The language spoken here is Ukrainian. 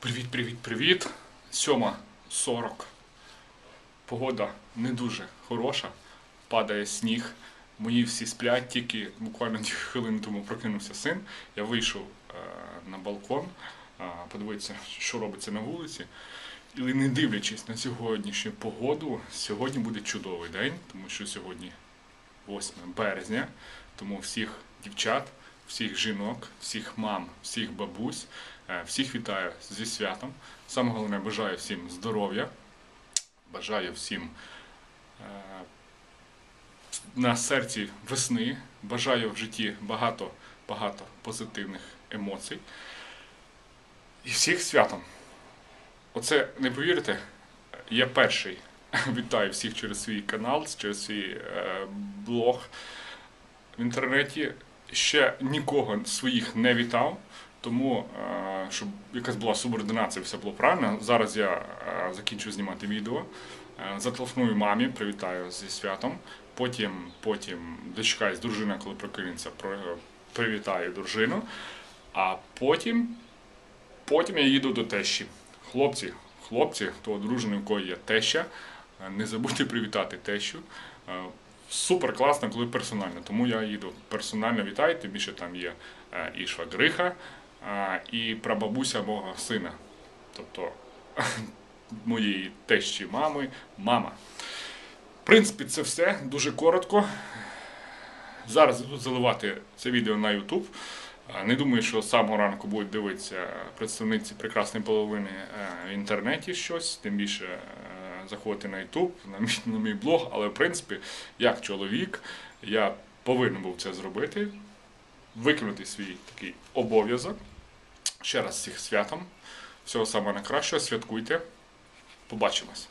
Привіт, привіт, привіт. Сьома 40. Погода не дуже хороша. Падає сніг. Мої всі сплять, тільки буквально дві хвилини тому прокинувся син. Я вийшов е, на балкон, е, подивитися, що робиться на вулиці. І не дивлячись на сьогоднішню погоду, сьогодні буде чудовий день, тому що сьогодні 8 березня. Тому всіх дівчат, всіх жінок, всіх мам, всіх бабусь, всіх вітаю зі святом. Саме головне, бажаю всім здоров'я, бажаю всім е, на серці весни, бажаю в житті багато, багато позитивних емоцій. І всіх святом. Оце не повірите, я перший вітаю всіх через свій канал, через свій е, блог в інтернеті. Ще нікого своїх не вітав, тому е, щоб якась була субординація, все було правильно. Зараз я е, закінчу знімати відео. Е, Зателефоную мамі, привітаю зі святом. Потім, потім дочекаюсь дружина, коли прокинеться, привітаю дружину. А потім Потім я їду до тещі. Хлопці, хлопці, хто одружений, у кого є теща, не забудьте привітати тещу. Супер класно, коли персонально. Тому я їду персонально вітаю, тим більше там є і швагриха, і прабабуся мого сина. Тобто моєї тещі мами, мама. В принципі, це все дуже коротко. Зараз буду заливати це відео на YouTube. Не думаю, що з самого ранку будуть дивитися представниці прекрасної половини е, в інтернеті щось, тим більше е, заходити на YouTube, на мій, на мій блог. Але в принципі, як чоловік, я повинен був це зробити, виконати свій такий обов'язок. Ще раз всіх святом. Всього самого найкращого, святкуйте. Побачимось.